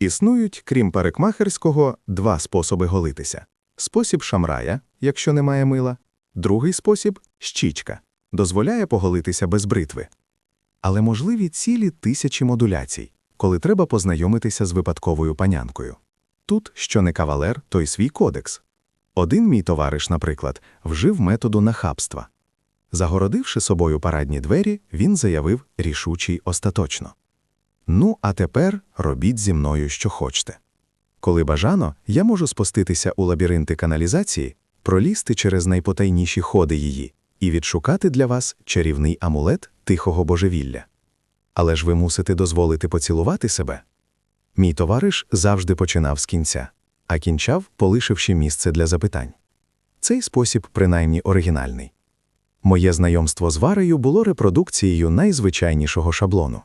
Існують, крім парикмахерського, два способи голитися: спосіб шамрая, якщо немає мила, другий спосіб щічка, дозволяє поголитися без бритви. Але можливі цілі тисячі модуляцій, коли треба познайомитися з випадковою панянкою. Тут, що не кавалер, то й свій кодекс. Один мій товариш, наприклад, вжив методу нахабства. Загородивши собою парадні двері, він заявив рішучий остаточно. Ну, а тепер робіть зі мною, що хочете. Коли бажано, я можу спуститися у лабіринти каналізації, пролізти через найпотайніші ходи її і відшукати для вас чарівний амулет тихого божевілля. Але ж ви мусите дозволити поцілувати себе. Мій товариш завжди починав з кінця, а кінчав, полишивши місце для запитань. Цей спосіб принаймні оригінальний. Моє знайомство з Варею було репродукцією найзвичайнішого шаблону.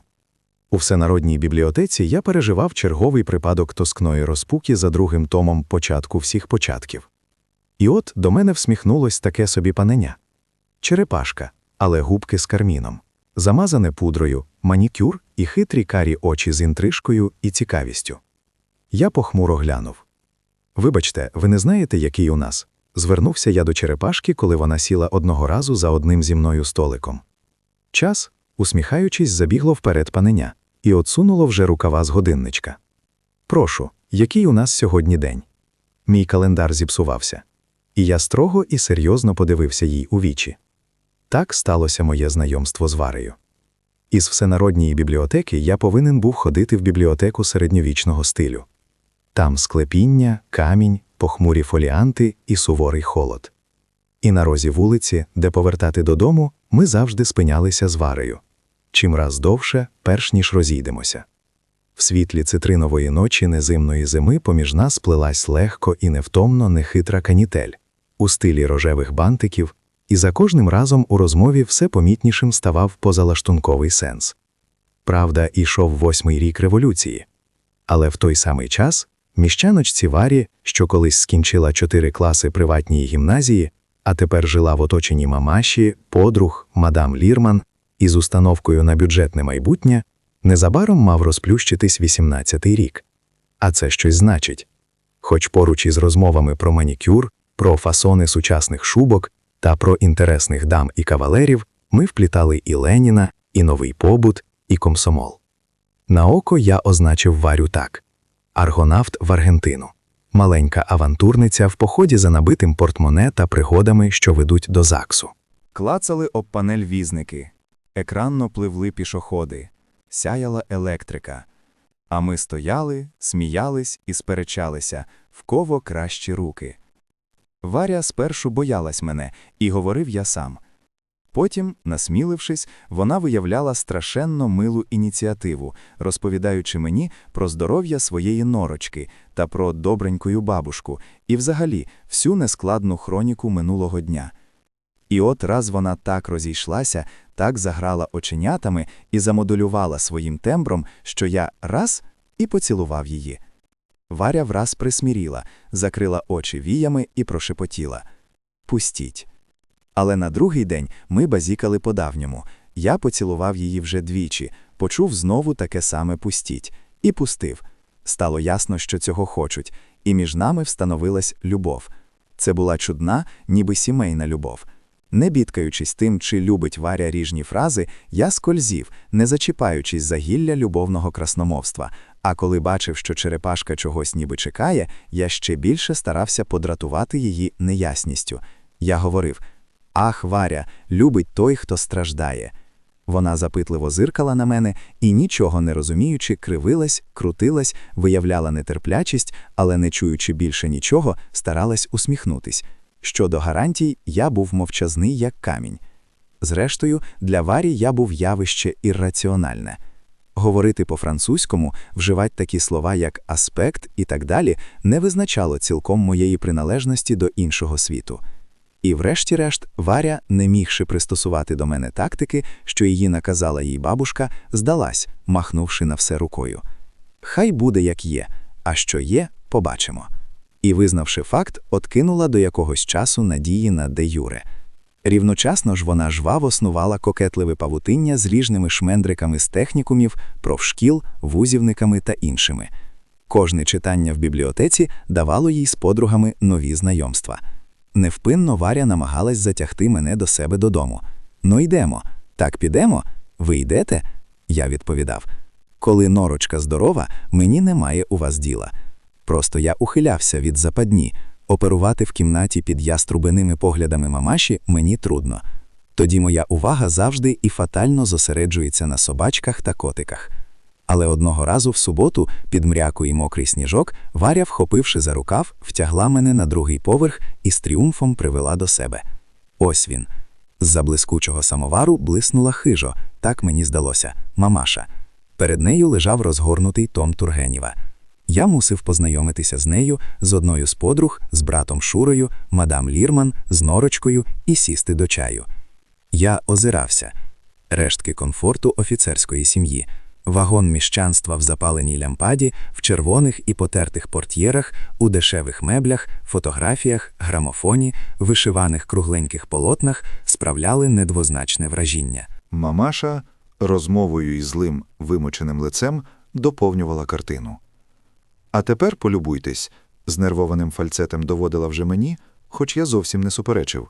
У всенародній бібліотеці я переживав черговий припадок тоскної розпуки за другим томом початку всіх початків. І от до мене всміхнулось таке собі паненя. Черепашка, але губки з карміном, замазане пудрою, манікюр і хитрі карі очі з інтрижкою і цікавістю. Я похмуро глянув. Вибачте, ви не знаєте, який у нас? Звернувся я до черепашки, коли вона сіла одного разу за одним зі мною столиком. Час, усміхаючись, забігло вперед паненя і отсунуло вже рукава з годинничка. Прошу, який у нас сьогодні день? Мій календар зіпсувався. І я строго і серйозно подивився їй у вічі. Так сталося моє знайомство з Варею. Із всенародньої бібліотеки я повинен був ходити в бібліотеку середньовічного стилю. Там склепіння, камінь, похмурі фоліанти і суворий холод. І на розі вулиці, де повертати додому, ми завжди спинялися з Варею. Чим раз довше, перш ніж розійдемося. В світлі цитринової ночі незимної зими поміж нас плелась легко і невтомно нехитра канітель у стилі рожевих бантиків, і за кожним разом у розмові все помітнішим ставав позалаштунковий сенс. Правда, ішов восьмий рік революції. Але в той самий час міщаночці Варі, що колись скінчила чотири класи приватній гімназії, а тепер жила в оточенні мамаші, подруг, мадам Лірман, із установкою на бюджетне майбутнє, незабаром мав розплющитись 18-й рік. А це щось значить. Хоч поруч із розмовами про манікюр, про фасони сучасних шубок та про інтересних дам і кавалерів, ми вплітали і Леніна, і новий побут, і комсомол. На око я означив Варю так: аргонавт в Аргентину, маленька авантурниця в поході за набитим портмоне та пригодами, що ведуть до ЗАГСу. Клацали об панель візники, екранно пливли пішоходи, сяяла електрика. А ми стояли, сміялись і сперечалися, в кого кращі руки. Варя спершу боялась мене, і говорив я сам. Потім, насмілившись, вона виявляла страшенно милу ініціативу, розповідаючи мені про здоров'я своєї норочки та про добренькою бабушку, і взагалі всю нескладну хроніку минулого дня. І от раз вона так розійшлася, так заграла оченятами і замодулювала своїм тембром, що я раз і поцілував її. Варя враз присміріла, закрила очі віями і прошепотіла Пустіть. Але на другий день ми базікали по-давньому. Я поцілував її вже двічі, почув знову таке саме пустіть, і пустив. Стало ясно, що цього хочуть, і між нами встановилась любов. Це була чудна, ніби сімейна любов. Не бідкаючись тим, чи любить Варя ріжні фрази, я скользів, не зачіпаючись за гілля любовного красномовства. А коли бачив, що черепашка чогось ніби чекає, я ще більше старався подратувати її неясністю. Я говорив: Ах, Варя, любить той, хто страждає. Вона запитливо зиркала на мене і, нічого не розуміючи, кривилась, крутилась, виявляла нетерплячість, але, не чуючи більше нічого, старалась усміхнутись. Щодо гарантій, я був мовчазний, як камінь. Зрештою, для Варі я був явище ірраціональне. Говорити по-французькому, вживати такі слова, як аспект і так далі, не визначало цілком моєї приналежності до іншого світу. І, врешті-решт, Варя, не мігши пристосувати до мене тактики, що її наказала їй бабушка, здалась, махнувши на все рукою. Хай буде, як є, а що є, побачимо. І, визнавши факт, откинула до якогось часу надії на де юре. Рівночасно ж вона жваво снувала кокетливе павутиння з ріжними шмендриками з технікумів, профшкіл, вузівниками та іншими. Кожне читання в бібліотеці давало їй з подругами нові знайомства. Невпинно Варя намагалась затягти мене до себе додому. Ну йдемо. Так підемо? Ви йдете? Я відповідав. Коли норочка здорова, мені немає у вас діла. Просто я ухилявся від западні. Оперувати в кімнаті під яструбиними поглядами мамаші мені трудно. Тоді моя увага завжди і фатально зосереджується на собачках та котиках. Але одного разу в суботу, під мряку і мокрий сніжок, Варя, вхопивши за рукав, втягла мене на другий поверх і з тріумфом привела до себе. Ось він. З-за блискучого самовару блиснула хижо, так мені здалося, мамаша. Перед нею лежав розгорнутий Том Тургенєва. Я мусив познайомитися з нею, з одною з подруг, з братом Шурою, мадам Лірман, з норочкою і сісти до чаю. Я озирався. Рештки комфорту офіцерської сім'ї. Вагон міщанства в запаленій лямпаді, в червоних і потертих портьєрах, у дешевих меблях, фотографіях, грамофоні, вишиваних кругленьких полотнах справляли недвозначне вражіння. Мамаша розмовою із злим вимученим лицем доповнювала картину. А тепер полюбуйтесь, знервованим фальцетом доводила вже мені, хоч я зовсім не суперечив.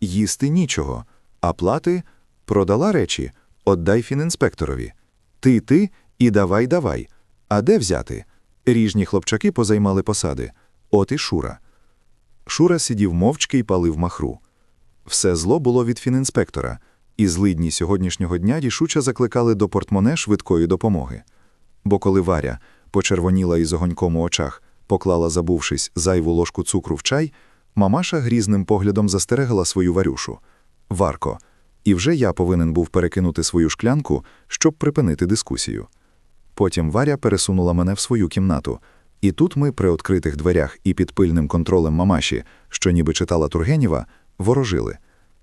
Їсти нічого, а плати продала речі, отдай фінінспекторові. Ти ти і давай давай. А де взяти? Ріжні хлопчаки позаймали посади. От і Шура. Шура сидів мовчки і палив махру. Все зло було від фінінспектора, і злидні сьогоднішнього дня рішуче закликали до портмоне швидкої допомоги. Бо коли Варя, почервоніла із огоньком у очах, поклала, забувшись, зайву ложку цукру в чай, мамаша грізним поглядом застерегла свою Варюшу. Варко, і вже я повинен був перекинути свою шклянку, щоб припинити дискусію. Потім Варя пересунула мене в свою кімнату, і тут ми при відкритих дверях і під пильним контролем мамаші, що ніби читала Тургенєва, ворожили.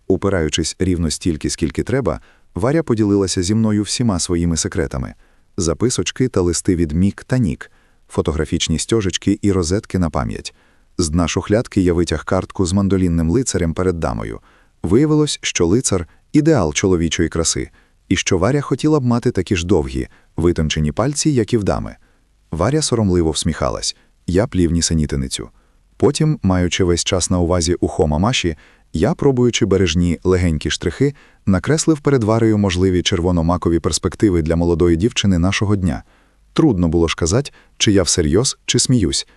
Упираючись рівно стільки, скільки треба, Варя поділилася зі мною всіма своїми секретами: записочки та листи від Мік та Нік, фотографічні стьожечки і розетки на пам'ять. З дна шухлядки я витяг картку з мандолінним лицарем перед дамою. Виявилось, що лицар ідеал чоловічої краси, і що Варя хотіла б мати такі ж довгі, витончені пальці, як і в дами. Варя соромливо всміхалась, я плів нісенітиницю. Потім, маючи весь час на увазі ухо мамаші, я, пробуючи бережні легенькі штрихи, накреслив перед Варею можливі червономакові перспективи для молодої дівчини нашого дня. Трудно було ж казати, чи я всерйоз, чи сміюсь.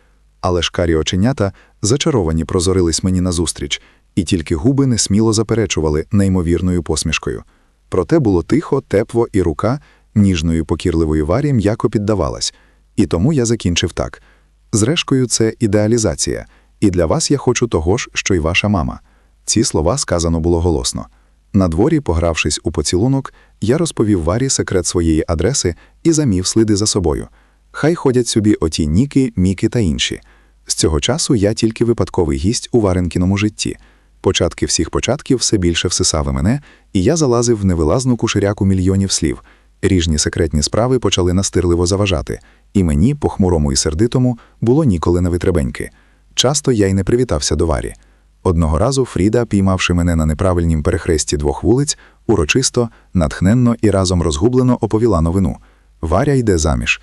Але шкарі оченята зачаровані прозорились мені назустріч, і тільки губи несміло заперечували неймовірною посмішкою. Проте було тихо, тепло, і рука ніжною покірливою варі м'яко піддавалась. І тому я закінчив так. Зрешкою, це ідеалізація, і для вас я хочу того ж, що й ваша мама. Ці слова сказано було голосно. На дворі, погравшись у поцілунок, я розповів Варі секрет своєї адреси і замів сліди за собою. Хай ходять собі оті Ніки, Міки та інші. З цього часу я тільки випадковий гість у Варенкіному житті. Початки всіх початків все більше всисали мене, і я залазив в невилазну куширяку мільйонів слів. Ріжні секретні справи почали настирливо заважати, і мені, похмурому і сердитому, було ніколи на витребеньки. Часто я й не привітався до Варі. Одного разу Фріда, піймавши мене на неправильнім перехресті двох вулиць, урочисто, натхненно і разом розгублено оповіла новину. Варя йде заміж.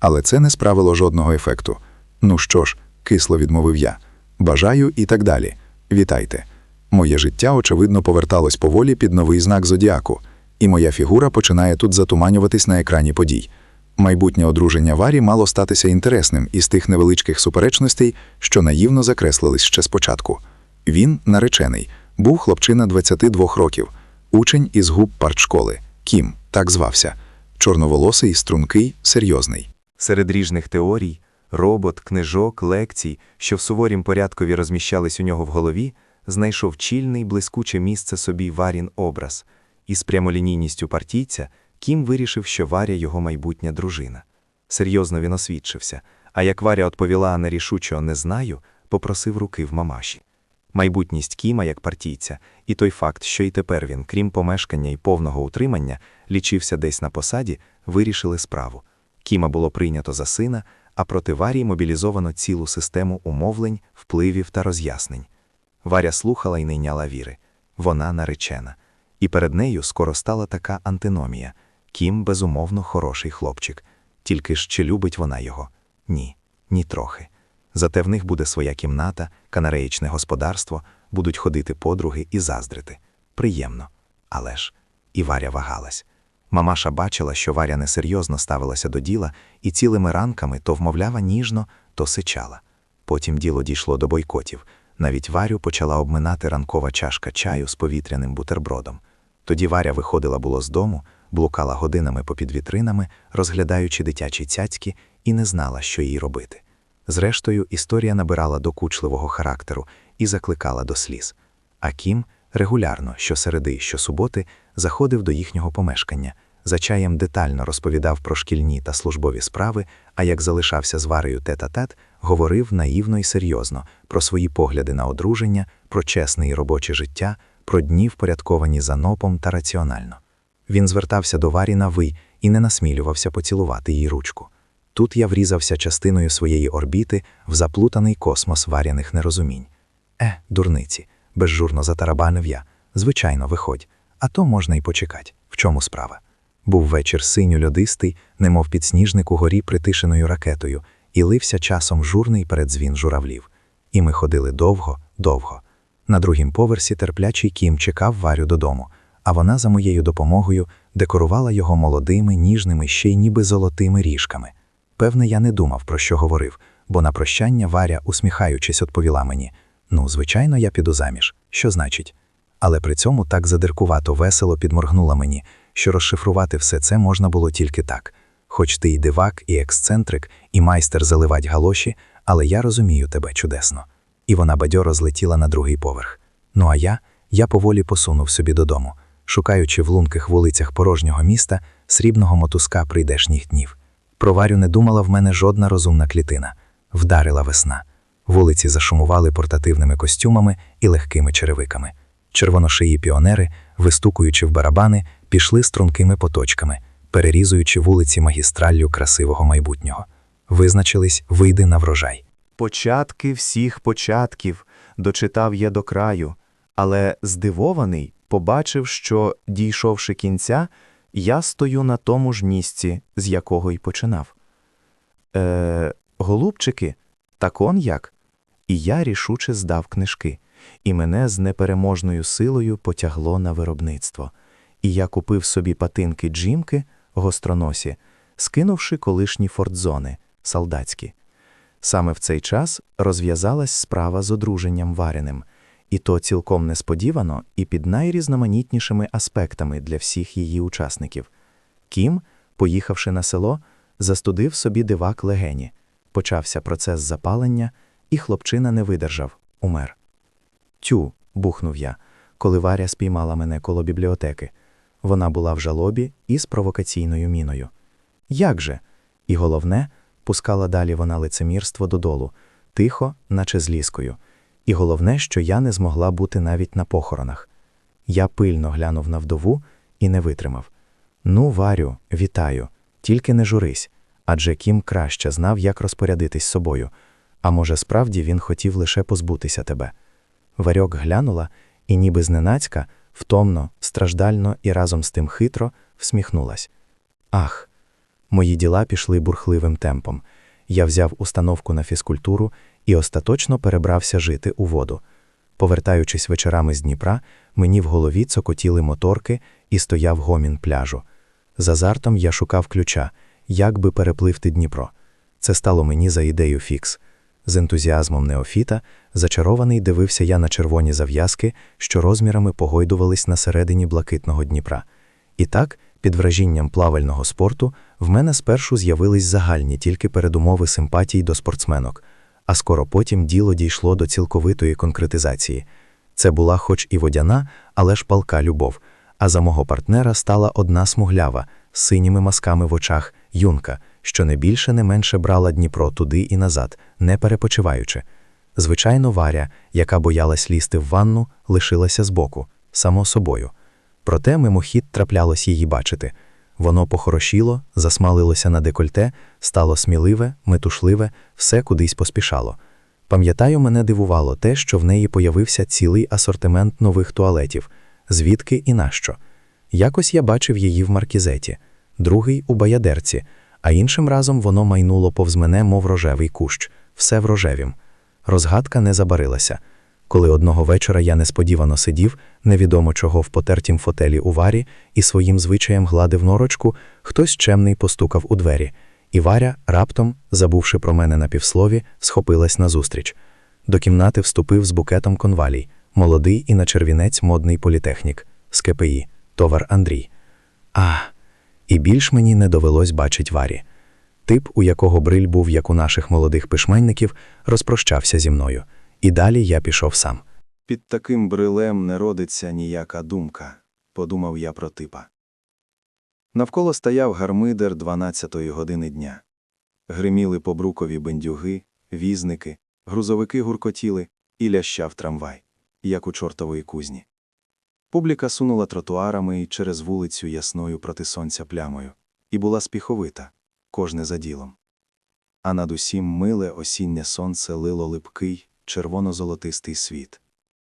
Але це не справило жодного ефекту. Ну що ж, кисло відмовив я. Бажаю і так далі. Вітайте. Моє життя, очевидно, поверталось поволі під новий знак зодіаку, і моя фігура починає тут затуманюватись на екрані подій. Майбутнє одруження Варі мало статися інтересним із тих невеличких суперечностей, що наївно закреслились ще спочатку. Він, наречений, був хлопчина 22 років, учень із губ партшколи, Кім, так звався, чорноволосий, стрункий, серйозний. Серед ріжних теорій, робот, книжок, лекцій, що в суворім порядкові розміщались у нього в голові, знайшов чільний, блискуче місце собі Варін образ, і з прямолінійністю партійця Кім вирішив, що Варя його майбутня дружина. Серйозно він освідчився, а як Варя відповіла нерішучо «не знаю», попросив руки в мамаші. Майбутність Кіма як партійця, і той факт, що і тепер він, крім помешкання і повного утримання, лічився десь на посаді, вирішили справу. Кіма було прийнято за сина, а проти Варії мобілізовано цілу систему умовлень, впливів та роз'яснень. Варя слухала і не йняла віри. Вона наречена. І перед нею скоро стала така антиномія. Кім, безумовно, хороший хлопчик. Тільки ж чи любить вона його? Ні. ні трохи. Зате в них буде своя кімната, канареїчне господарство, будуть ходити подруги і заздрити. Приємно. Але ж і Варя вагалась. Мамаша бачила, що Варя несерйозно ставилася до діла і цілими ранками то вмовляла ніжно, то сичала. Потім діло дійшло до бойкотів. Навіть Варю почала обминати ранкова чашка чаю з повітряним бутербродом. Тоді Варя виходила було з дому, блукала годинами попід вітринами, розглядаючи дитячі цяцьки, і не знала, що їй робити. Зрештою, історія набирала докучливого характеру і закликала до сліз. А Кім регулярно, щосереди, щосуботи, заходив до їхнього помешкання, за чаєм детально розповідав про шкільні та службові справи, а як залишався з Варею тет-а-тет, говорив наївно і серйозно про свої погляди на одруження, про чесне і робоче життя, про дні впорядковані за нопом та раціонально. Він звертався до Варі на ви і не насмілювався поцілувати їй ручку. Тут я врізався частиною своєї орбіти в заплутаний космос варяних нерозумінь. Е, дурниці, безжурно затарабанив я. Звичайно, виходь, а то можна й почекать. В чому справа? Був вечір синьо-льодистий, немов підсніжник у горі притишеною ракетою, і лився часом журний передзвін журавлів. І ми ходили довго, довго. На другім поверсі терплячий кім чекав Варю додому, а вона за моєю допомогою декорувала його молодими, ніжними, ще й ніби золотими ріжками. Певне, я не думав, про що говорив, бо на прощання Варя, усміхаючись, відповіла мені: Ну, звичайно, я піду заміж. Що значить? Але при цьому так задиркувато весело підморгнула мені, що розшифрувати все це можна було тільки так. Хоч ти і дивак, і ексцентрик, і майстер заливать галоші, але я розумію тебе чудесно. І вона бадьоро злетіла на другий поверх. Ну а я, я поволі посунув собі додому, шукаючи в лунких вулицях порожнього міста срібного мотузка прийдешніх днів. Про Варю не думала в мене жодна розумна клітина. Вдарила весна. Вулиці зашумували портативними костюмами і легкими черевиками. Червоношиї піонери, вистукуючи в барабани, пішли стрункими поточками, перерізуючи вулиці магістраллю красивого майбутнього. Визначились вийди на врожай. Початки всіх початків дочитав я до краю, але здивований побачив, що, дійшовши кінця, я стою на тому ж місці, з якого й починав. Е, голубчики, так он як? І я рішуче здав книжки, і мене з непереможною силою потягло на виробництво. І я купив собі патинки джімки, гостроносі, скинувши колишні фортзони, солдатські. Саме в цей час розв'язалась справа з одруженням вареним, і то цілком несподівано і під найрізноманітнішими аспектами для всіх її учасників. Кім, поїхавши на село, застудив собі дивак легені. Почався процес запалення, і хлопчина не видержав, умер. Тю, бухнув я, коли Варя спіймала мене коло бібліотеки. Вона була в жалобі і з провокаційною міною. Як же? І головне, пускала далі вона лицемірство додолу, тихо, наче з ліскою. І головне, що я не змогла бути навіть на похоронах. Я пильно глянув на вдову і не витримав. Ну, Варю, вітаю, тільки не журись, адже Кім краще знав, як розпорядитись собою. А може, справді він хотів лише позбутися тебе. Варьок глянула і, ніби зненацька, втомно, страждально і разом з тим хитро всміхнулась. Ах, мої діла пішли бурхливим темпом. Я взяв установку на фізкультуру і остаточно перебрався жити у воду. Повертаючись вечорами з Дніпра, мені в голові цокотіли моторки і стояв гомін пляжу. З азартом я шукав ключа, як би перепливти Дніпро. Це стало мені за ідею фікс. З ентузіазмом неофіта зачарований дивився я на червоні зав'язки, що розмірами погойдувались на середині блакитного Дніпра. І так, під вражінням плавального спорту, в мене спершу з'явились загальні тільки передумови симпатій до спортсменок, а скоро потім діло дійшло до цілковитої конкретизації. Це була хоч і водяна, але ж палка любов, а за мого партнера стала одна смуглява, з синіми масками в очах, юнка, що не більше не менше брала Дніпро туди і назад, не перепочиваючи. Звичайно, Варя, яка боялась лізти в ванну, лишилася збоку, само собою. Проте мимохід траплялось її бачити. Воно похорошіло, засмалилося на декольте, стало сміливе, метушливе, все кудись поспішало. Пам'ятаю, мене дивувало те, що в неї появився цілий асортимент нових туалетів, звідки і нащо. Якось я бачив її в маркізеті, другий у баядерці, а іншим разом воно майнуло повз мене, мов рожевий кущ, все в рожевім. Розгадка не забарилася. Коли одного вечора я несподівано сидів, невідомо чого в потертім фотелі у варі, і своїм звичаєм гладив норочку, хтось чемний постукав у двері, і Варя, раптом, забувши про мене на півслові, схопилась назустріч. До кімнати вступив з букетом конвалій, молодий і на червінець модний політехнік з КПІ, товар Андрій. А, і більш мені не довелось бачить Варі. Тип, у якого бриль був, як у наших молодих пишменників, розпрощався зі мною. І далі я пішов сам. Під таким брилем не родиться ніяка думка, подумав я про типа. Навколо стояв гармидер 12-ї години дня. Гриміли по брукові бендюги, візники, грузовики гуркотіли і лящав трамвай, як у чортової кузні. Публіка сунула тротуарами і через вулицю ясною проти сонця плямою, і була спіховита, кожне за ділом. А над усім миле осіннє сонце лило липкий, червоно-золотистий світ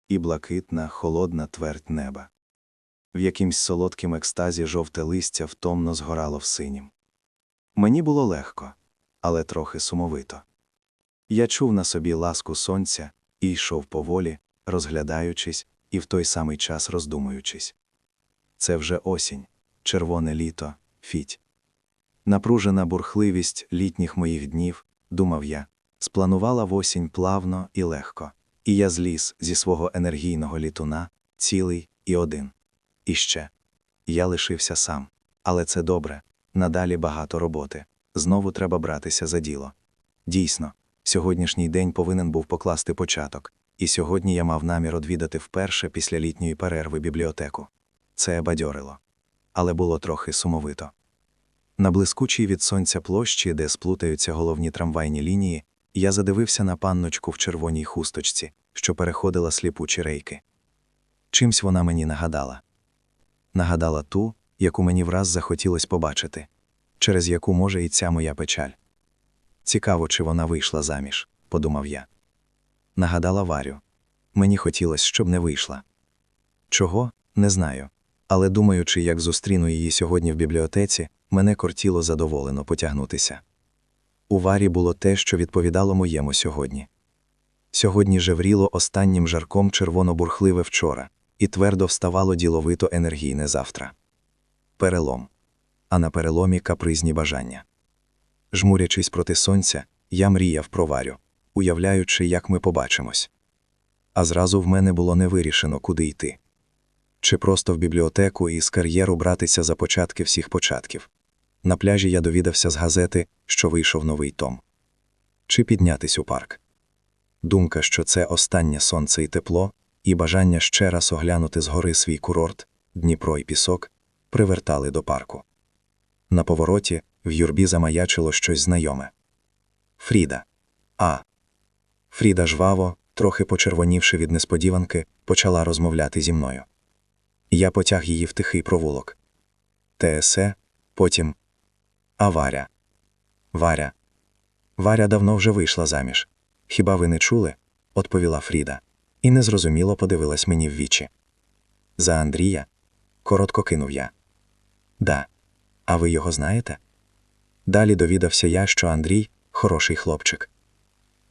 і блакитна, холодна твердь неба. В якимсь солодким екстазі жовте листя втомно згорало в синім. Мені було легко, але трохи сумовито. Я чув на собі ласку сонця і йшов поволі, розглядаючись і в той самий час роздумуючись. Це вже осінь, червоне літо, фіть. Напружена бурхливість літніх моїх днів, думав я, спланувала в осінь плавно і легко, і я зліз зі свого енергійного літуна, цілий і один. І ще. Я лишився сам. Але це добре. Надалі багато роботи. Знову треба братися за діло. Дійсно, сьогоднішній день повинен був покласти початок, і сьогодні я мав намір одвідати вперше після літньої перерви бібліотеку. Це бадьорило. Але було трохи сумовито. На блискучій від сонця площі, де сплутаються головні трамвайні лінії, я задивився на панночку в червоній хусточці, що переходила сліпучі рейки. Чимсь вона мені нагадала. Нагадала ту, яку мені враз захотілось побачити, через яку може і ця моя печаль. Цікаво, чи вона вийшла заміж, подумав я. Нагадала Варю. Мені хотілося, щоб не вийшла. Чого? Не знаю. Але думаючи, як зустріну її сьогодні в бібліотеці, мене кортіло задоволено потягнутися. У Варі було те, що відповідало моєму сьогодні. Сьогодні жевріло останнім жарком червоно-бурхливе вчора, і твердо вставало діловито енергійне завтра. Перелом. А на переломі капризні бажання. Жмурячись проти сонця, я мріяв про Варю, уявляючи, як ми побачимось. А зразу в мене було не вирішено, куди йти. Чи просто в бібліотеку і з кар'єру братися за початки всіх початків. На пляжі я довідався з газети, що вийшов новий том. Чи піднятись у парк. Думка, що це останнє сонце і тепло, і бажання ще раз оглянути згори свій курорт, Дніпро і пісок, привертали до парку. На повороті в юрбі замаячило щось знайоме. Фріда. А. Фріда жваво, трохи почервонівши від несподіванки, почала розмовляти зі мною. Я потяг її в тихий провулок. ТСЕ, потім А Варя. Варя. Варя давно вже вийшла заміж. Хіба ви не чули? відповіла Фріда, і незрозуміло подивилась мені в вічі. За Андрія? коротко кинув я. Да. А ви його знаєте? Далі довідався я, що Андрій хороший хлопчик.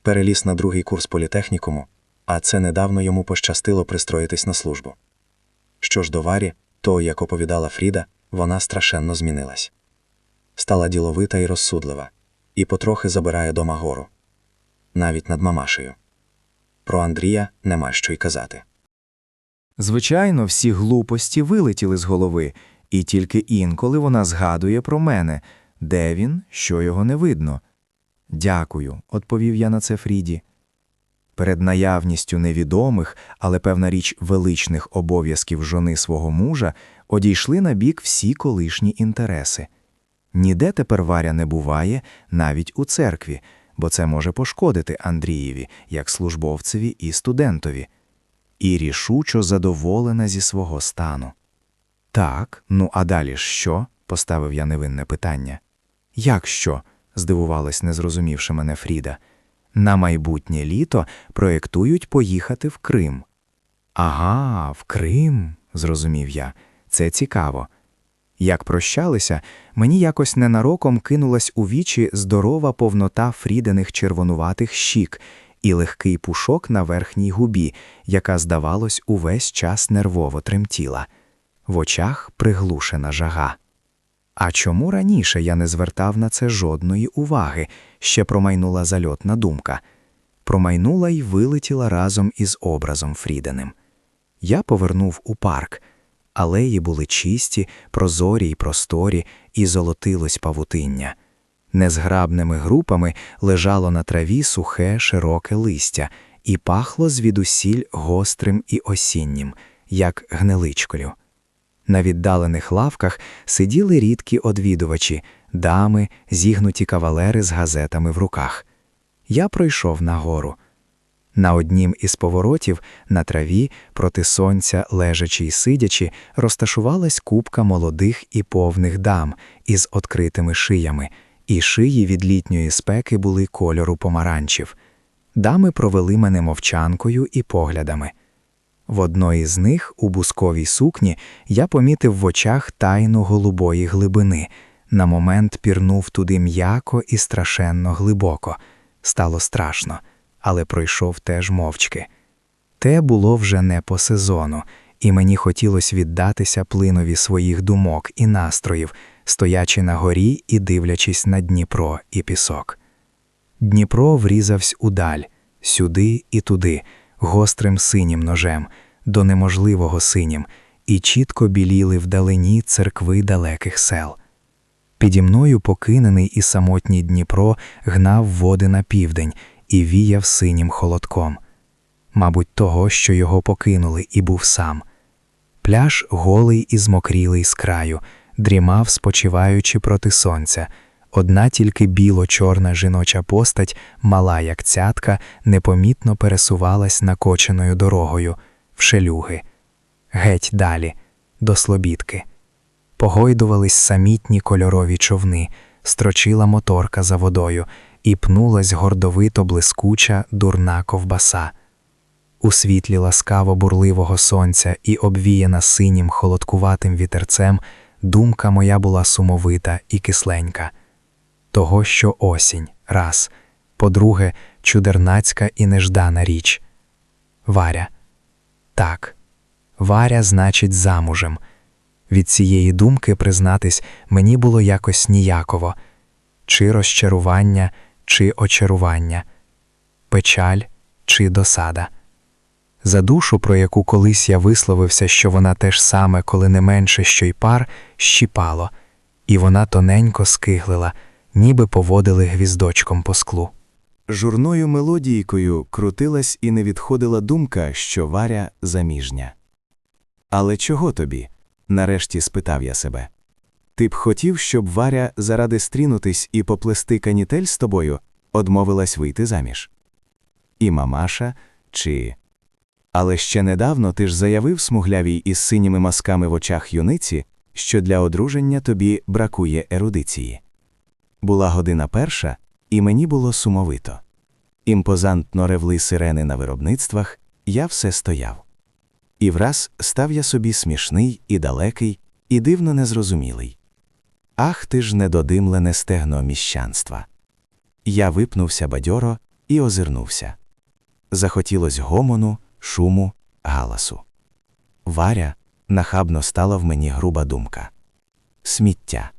Переліз на другий курс політехнікуму, а це недавно йому пощастило пристроїтись на службу. Що ж до Варі, то, як оповідала Фріда, вона страшенно змінилась. Стала діловита і розсудлива, і потрохи забирає дома гору. Навіть над мамашею. Про Андрія нема що й казати. Звичайно, всі глупості вилетіли з голови, і тільки інколи вона згадує про мене, де він, що його не видно. Дякую, відповів я на це Фріді. Перед наявністю невідомих, але певна річ величних обов'язків жони свого мужа одійшли на бік всі колишні інтереси. Ніде тепер Варя не буває, навіть у церкві, бо це може пошкодити Андрієві, як службовцеві і студентові. І рішучо задоволена зі свого стану. Так, ну а далі що? поставив я невинне питання. Як що? здивувалась, не зрозумівши мене Фріда. На майбутнє літо проєктують поїхати в Крим. Ага, в Крим, зрозумів я. Це цікаво. Як прощалися, мені якось ненароком кинулась у вічі здорова повнота фрідених червонуватих щік і легкий пушок на верхній губі, яка, здавалось, увесь час нервово тремтіла. В очах приглушена жага. А чому раніше я не звертав на це жодної уваги, ще промайнула зальотна думка. Промайнула й вилетіла разом із образом Фріденим. Я повернув у парк. Алеї були чисті, прозорі й просторі, і золотилось павутиння. Незграбними групами лежало на траві сухе, широке листя, і пахло звідусіль гострим і осіннім, як гниличкою. На віддалених лавках сиділи рідкі одвідувачі, дами, зігнуті кавалери з газетами в руках. Я пройшов нагору. На однім із поворотів на траві проти сонця, лежачи й сидячи, розташувалась купка молодих і повних дам із откритими шиями, і шиї від літньої спеки були кольору помаранчів. Дами провели мене мовчанкою і поглядами. В одної з них, у бусковій сукні, я помітив в очах тайну голубої глибини. На момент пірнув туди м'яко і страшенно глибоко. Стало страшно, але пройшов теж мовчки. Те було вже не по сезону, і мені хотілося віддатися плинові своїх думок і настроїв, стоячи на горі і дивлячись на Дніпро і пісок. Дніпро врізавсь удаль, сюди і туди, гострим синім ножем, до неможливого синім, і чітко біліли вдалині церкви далеких сел. Піді мною покинений і самотній Дніпро гнав води на південь і віяв синім холодком. Мабуть, того, що його покинули, і був сам. Пляж голий і змокрілий з краю, дрімав, спочиваючи проти сонця. Одна тільки біло-чорна жіноча постать, мала як цятка, непомітно пересувалась накоченою дорогою, в шелюги. Геть далі, до слобідки. Погойдувались самітні кольорові човни, строчила моторка за водою, і пнулась гордовито блискуча дурна ковбаса. У світлі ласкаво бурливого сонця і обвіяна синім холодкуватим вітерцем, думка моя була сумовита і кисленька. Того, що осінь, раз, по-друге, чудернацька і неждана річ. Варя. Так, Варя значить замужем. Від цієї думки, признатись, мені було якось ніяково чи розчарування, чи очарування, печаль чи досада. За душу, про яку колись я висловився, що вона те ж саме, коли не менше, що й пар, щіпало, і вона тоненько скиглила, ніби поводили гвіздочком по склу. Журною мелодійкою крутилась і не відходила думка, що Варя заміжня. Але чого тобі? нарешті спитав я себе. Ти б хотів, щоб Варя заради стрінутись і поплести канітель з тобою одмовилась вийти заміж? І мамаша, чи. Але ще недавно ти ж заявив смуглявій із синіми масками в очах юниці, що для одруження тобі бракує ерудиції. Була година перша, і мені було сумовито. Імпозантно ревли сирени на виробництвах, я все стояв. І враз став я собі смішний і далекий, і дивно незрозумілий. Ах ти ж недодимлене стегно міщанства. Я випнувся бадьоро і озирнувся. Захотілось гомону, шуму, галасу. Варя нахабно стала в мені груба думка. Сміття.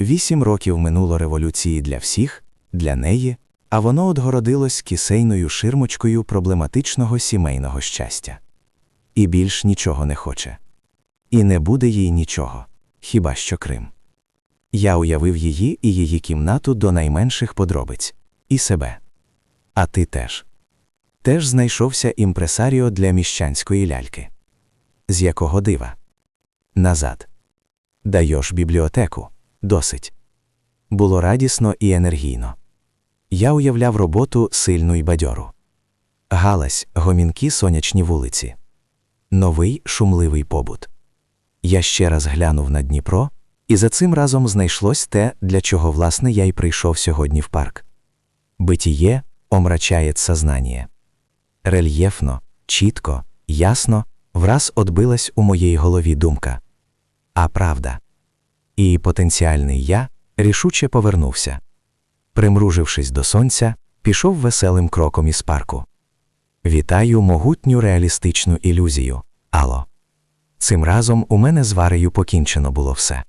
Вісім років минуло революції для всіх, для неї, а воно отгородилось кисейною ширмочкою проблематичного сімейного щастя. І більш нічого не хоче. І не буде їй нічого, хіба що Крим. Я уявив її і її кімнату до найменших подробиць, і себе. А ти теж. Теж знайшовся імпресаріо для міщанської ляльки. З якого дива? Назад. Дайош бібліотеку. Досить. Було радісно і енергійно. Я уявляв роботу сильну й бадьору. Галась, гомінки сонячні вулиці. Новий шумливий побут. Я ще раз глянув на Дніпро, і за цим разом знайшлось те, для чого, власне, я й прийшов сьогодні в парк. Битіє омрачає сознання. Рельєфно, чітко, ясно, враз отбилась у моїй голові думка. А правда, і потенціальний я рішуче повернувся. Примружившись до сонця, пішов веселим кроком із парку. Вітаю могутню реалістичну ілюзію, Ало. Цим разом у мене з варею покінчено було все.